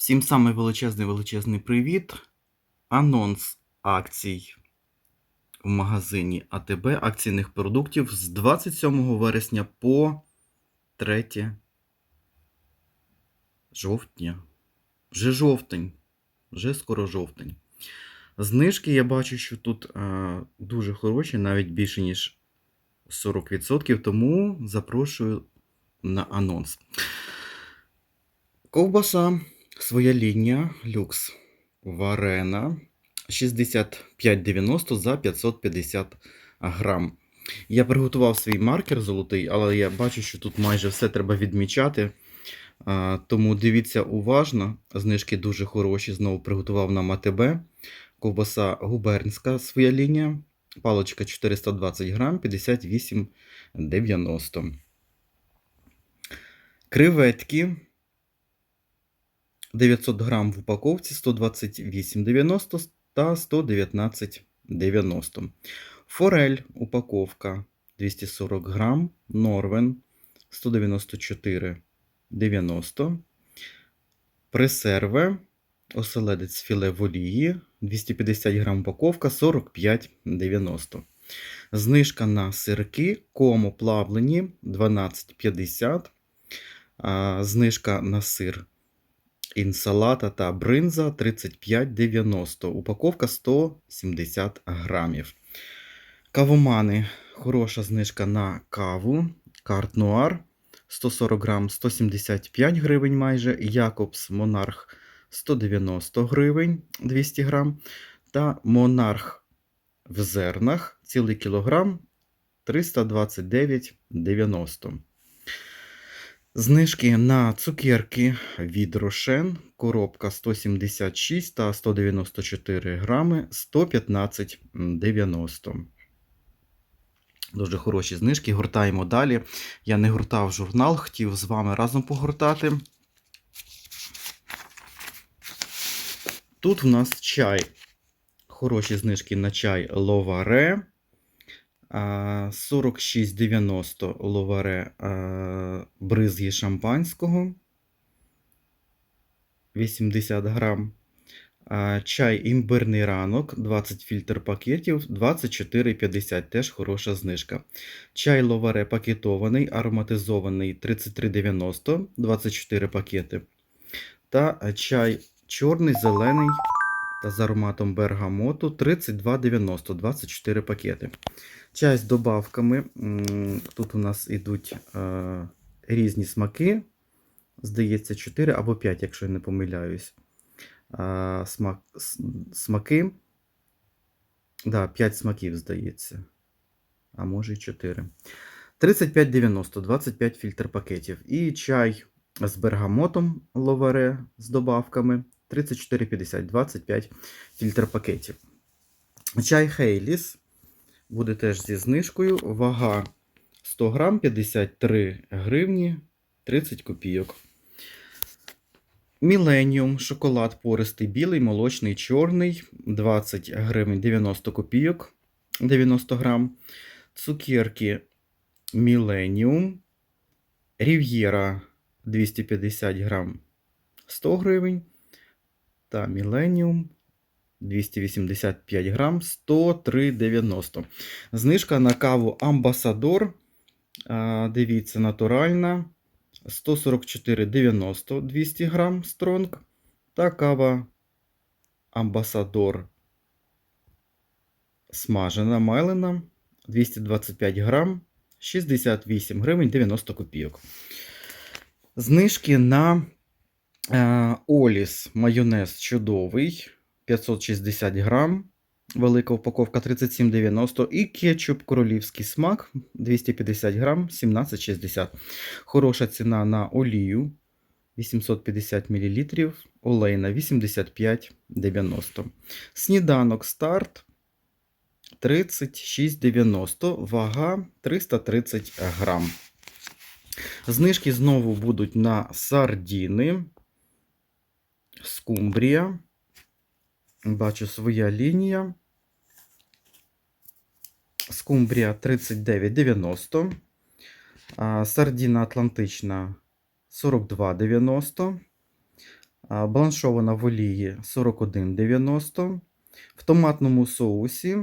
Всім самий величезний величезний привіт. Анонс акцій в магазині АТБ акційних продуктів з 27 вересня по 3 жовтня. Вже жовтень. Вже скоро жовтень. Знижки я бачу, що тут е, дуже хороші, навіть більше, ніж 40%, тому запрошую на анонс. Ковбаса, своя лінія, люкс, варена, 65,90 за 550 грам. Я приготував свій маркер золотий, але я бачу, що тут майже все треба відмічати. Тому дивіться уважно. Знижки дуже хороші. Знову приготував нам АТБ. Ковбаса губернська своя лінія. Палочка 420 грам, 58,90. Креветки 900 грам в упаковці 128,90 та 119,90. Форель упаковка 240 грам, Норвен 194,90. Пресерве, оселедець філе в олії 250 грам упаковка 45,90. Знижка на сирки, кому плавлені 12,50. Знижка на сир інсалата та бринза 35,90. Упаковка 170 грамів. Кавомани. Хороша знижка на каву. Карт Нуар 140 грам 175 гривень майже. Якобс Монарх 190 гривень 200 грам. Та Монарх в зернах цілий кілограм 329,90. Знижки на цукерки від Рошен, коробка 176 та 194 грами 115,90. Дуже хороші знижки. Гортаємо далі. Я не гортав журнал, хотів з вами разом погортати. Тут у нас чай. Хороші знижки на чай Ловаре. 46,90 ловаре бризги шампанського 80 грам. Чай імбирний ранок, 20 фільтр пакетів, 24,50 теж хороша знижка. Чай ловаре пакетований, ароматизований 33,90, 24 пакети. Та чай чорний, зелений та з ароматом бергамоту 32,90, 24 пакети. Чай з добавками. Тут у нас йдуть е, різні смаки. Здається, 4 або 5, якщо я не помиляюсь. Е, смак, смаки. Да, 5 смаків, здається. А може і 4. 35,90, 25 фільтр пакетів. І чай з бергамотом ловаре з добавками 34,50, 25 фільтр пакетів. Чай Хейліс буде теж зі знижкою. Вага 100 грам, 53 гривні, 30 копійок. Міленіум, шоколад пористий білий, молочний, чорний, 20 гривень 90 копійок, 90 грам. Цукерки Міленіум, Рів'єра 250 грам, 100 гривень. Та Міленіум 285 грам 103,90. Знижка на каву Амбасадор. Дивіться, натуральна 144,90 200 грам стронг. Та кава Амбасадор смажена майлена 225 грам 68 гривень 90 копійок. Знижки на Оліс майонез чудовий 560 грам. Велика упаковка 37,90 і кетчуп королівський смак 250 грам 17,60. Хороша ціна на олію 850 мл, олейна 85,90. Сніданок старт 36,90, вага 330 грам. Знижки знову будуть на сардіни, скумбрія. Бачу своя лінія. Скумбрія 39,90. Сардіна Атлантична 42,90. Бланшована в олії 41,90. В томатному соусі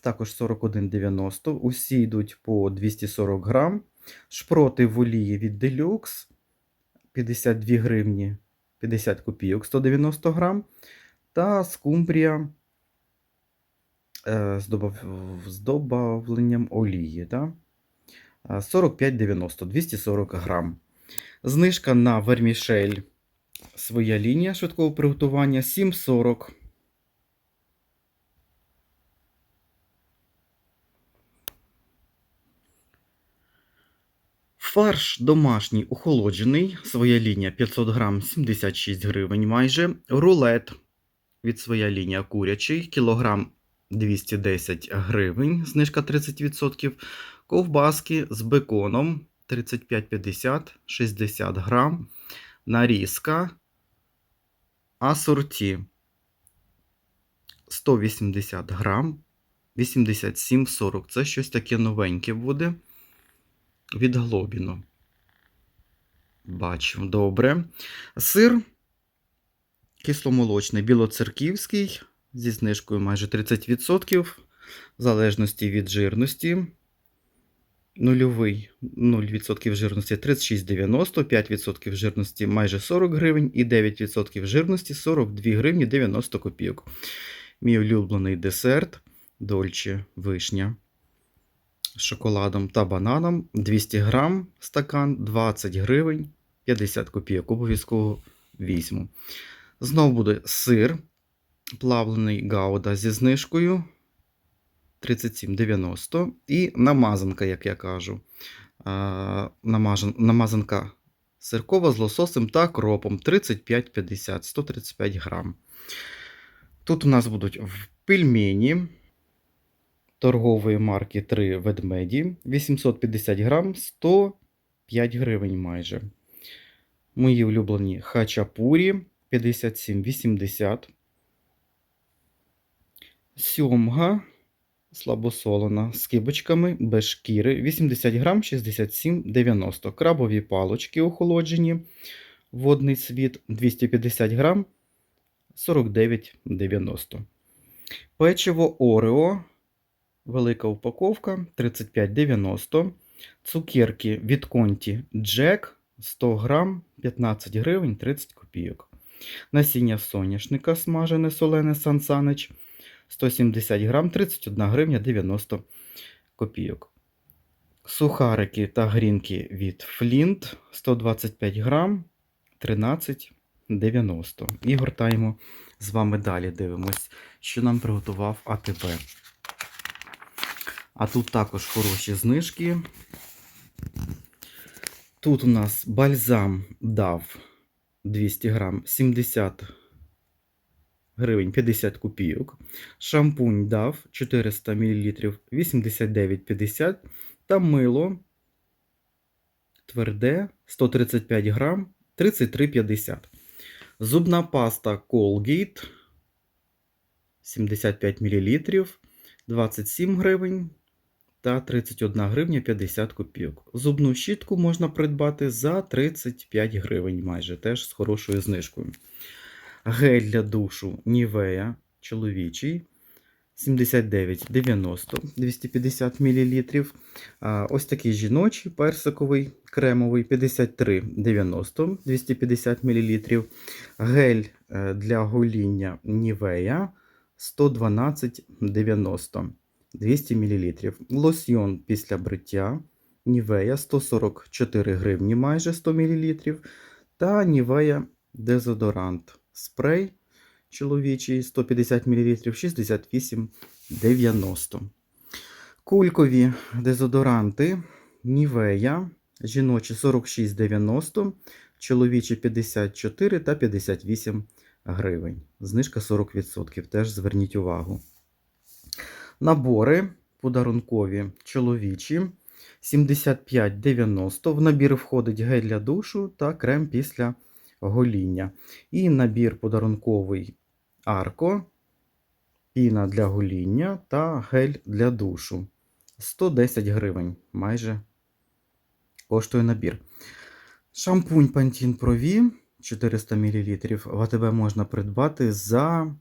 також 41,90. Усі йдуть по 240 грам. Шпроти в олії від Deluxe 52 гривні 50 копійок 190 грам. Та скумбрія е, з, добав... добавленням олії. Да? А, 45,90 240 грам. Знижка на вермішель своя лінія швидкого приготування 7,40. Фарш домашній охолоджений, своя лінія 500 грам 76 гривень майже. Рулет від своя лінія курячий, кілограм 210 гривень, знижка 30%. Ковбаски з беконом 35,50 60 грам. Нарізка асорті 180 грам 87,40. Це щось таке новеньке буде від Глобіну. Бачу, добре. Сир кисломолочний, білоцерківський, зі знижкою майже 30%, в залежності від жирності. Нульовий 0% жирності 36,90, 5% жирності майже 40 гривень і 9% жирності 42 гривні 90 копійок. Мій улюблений десерт Дольче вишня з шоколадом та бананом 200 грам стакан 20 гривень 50 копійок. Обов'язково візьму. Знову буде сир плавлений гауда зі знижкою 37,90 і намазанка, як я кажу. Намазанка сиркова з лососем та кропом 35,50 135 грам. Тут у нас будуть в пельмені торгової марки 3 ведмеді 850 грам 105 гривень майже. Мої улюблені хачапурі 57,80. Сьомга слабосолена з кибочками без шкіри 80 грам 67,90. Крабові палочки охолоджені. Водний світ 250 грам 49,90. Печиво Орео. Велика упаковка 35,90. Цукерки від Конті Джек 100 грам 15 гривень 30 копійок. Насіння соняшника смажене солене Сан Санич 170 грам 31 гривня 90 копійок. Сухарики та грінки від Flint 125 грам 13,90. І гортаємо з вами далі. Дивимось, що нам приготував АТБ. А тут також хороші знижки. Тут у нас бальзам дав 200 грам 70 гривень 50 копійок. Шампунь дав 400 мл 89,50 та мило тверде 135 грам 33,50. Зубна паста Colgate 75 мл 27 гривень та 31 гривня 50 копійок. Зубну щітку можна придбати за 35 гривень майже, теж з хорошою знижкою. Гель для душу Nivea чоловічий 79,90 250 мл. Ось такий жіночий персиковий кремовий 53,90 250 мл. Гель е, для гоління Nivea 112,90 200 мл. Лосьйон після бриття Nivea 144 гривні майже 100 мл. Та Nivea дезодорант спрей чоловічий 150 мл 68,90. Кулькові дезодоранти Nivea жіночі 46,90, чоловічі 54 та 58 гривень. Знижка 40%. Теж зверніть увагу. Набори подарункові чоловічі 75,90. В набір входить гель для душу та крем після гоління. І набір подарунковий арко, піна для гоління та гель для душу. 110 гривень майже коштує набір. Шампунь Pantene Pro V 400 мл в АТБ можна придбати за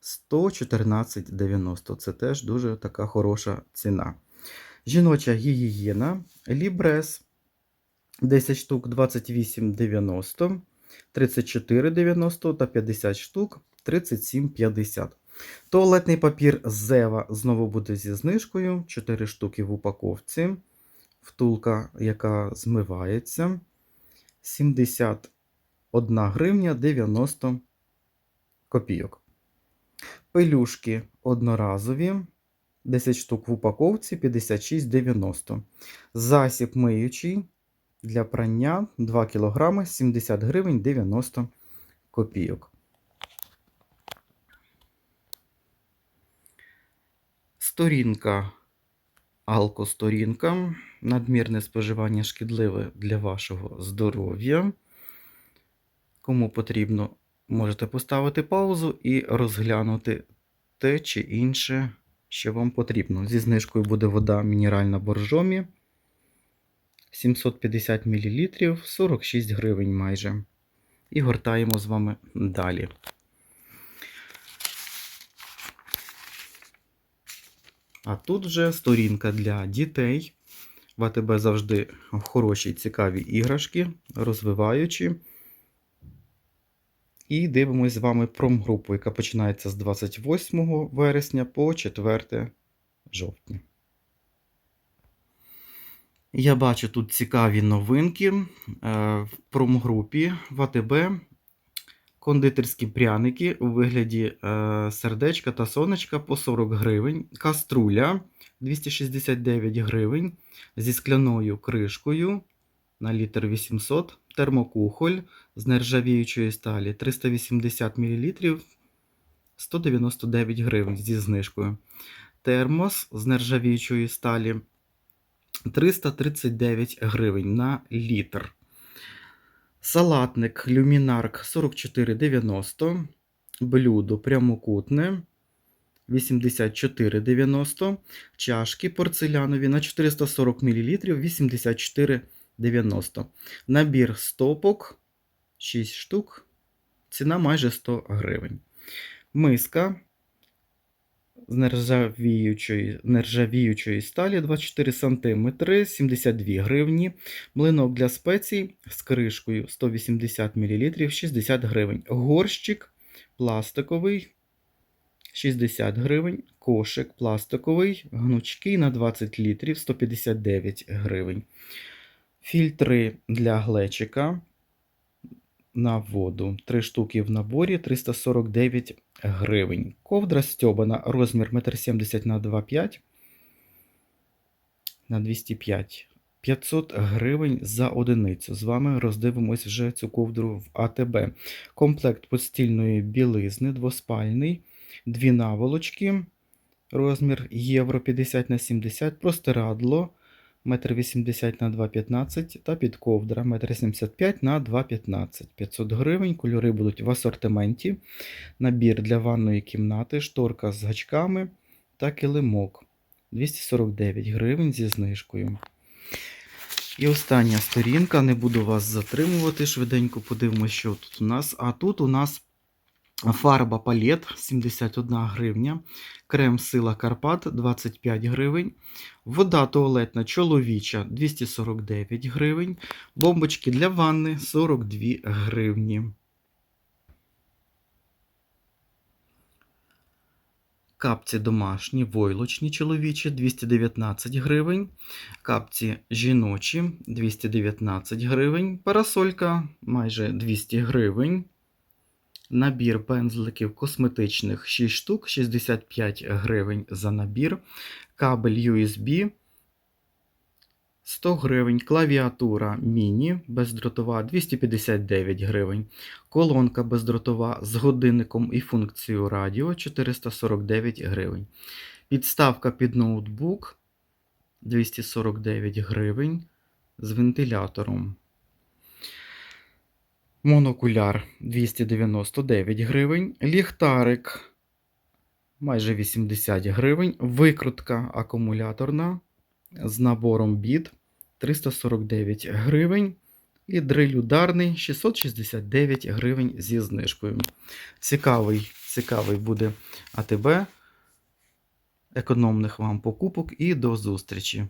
114,90. Це теж дуже така хороша ціна. Жіноча гігієна Лібрес 10 штук 28,90, 34,90 та 50 штук 37,50. Туалетний папір Зева знову буде зі знижкою. 4 штуки в упаковці. Втулка, яка змивається. 71 гривня 90 копійок. Пелюшки одноразові. 10 штук в упаковці 56,90. Засіб миючий для прання 2 кг 70 гривень 90 копійок. Сторінка алкосторінка. Надмірне споживання шкідливе для вашого здоров'я. Кому потрібно, можете поставити паузу і розглянути те чи інше, що вам потрібно. Зі знижкою буде вода мінеральна боржомі 750 мл 46 гривень майже. І гортаємо з вами далі. А тут вже сторінка для дітей. В АТБ завжди хороші цікаві іграшки, розвиваючі. І дивимось з вами промгрупу, яка починається з 28 вересня по 4 жовтня. Я бачу тут цікаві новинки е, в промгрупі в АТБ. Кондитерські пряники у вигляді е, сердечка та сонечка по 40 гривень. Каструля 269 гривень зі скляною кришкою на літр 800. Термокухоль з нержавіючої сталі 380 мл 199 гривень зі знижкою. Термос з нержавіючої сталі 339 гривень на літр. Салатник люмінарк 44,90. Блюдо прямокутне 84,90. Чашки порцелянові на 440 мл 84,90. Набір стопок 6 штук. Ціна майже 100 гривень. Миска з нержавіючої, нержавіючої сталі 24 см 72 гривні. Млинок для спецій з кришкою 180 мл 60 гривень. Горщик пластиковий 60 гривень. Кошик пластиковий, гнучкий на 20 літрів 159 гривень. Фільтри для глечика на воду. 3 штуки в наборі 349 гривень. Ковдра стьобана, розмір 1,70 на 2,5 на 205. 500 гривень за одиницю. З вами роздивимось вже цю ковдру в АТБ. Комплект постільної білизни, двоспальний, дві наволочки, розмір євро 50 на 70, простирадло 1,80 на 2,15 та підковдра 1,75 на 2,15. 500 гривень. Кольори будуть в асортименті. Набір для ванної кімнати, шторка з гачками та килимок. 249 гривень зі знижкою. І остання сторінка. Не буду вас затримувати. Швиденько подивимося, що тут у нас. А тут у нас фарба палет 71 гривня. Крем Сила Карпат 25 гривень. Вода туалетна чоловіча 249 гривень. Бомбочки для ванни 42 гривні. Капці домашні, войлочні чоловічі 219 гривень. Капці жіночі 219 гривень. Парасолька майже 200 гривень. Набір пензликів косметичних 6 штук, 65 гривень за набір. Кабель USB 100 гривень. Клавіатура міні бездротова 259 гривень. Колонка бездротова з годинником і функцією радіо 449 гривень. Підставка під ноутбук 249 гривень з вентилятором. Монокуляр 299 гривень. Ліхтарик майже 80 гривень. Викрутка акумуляторна з набором біт 349 гривень. І дриль ударний 669 гривень зі знижкою. Цікавий, цікавий буде АТБ. Економних вам покупок і до зустрічі!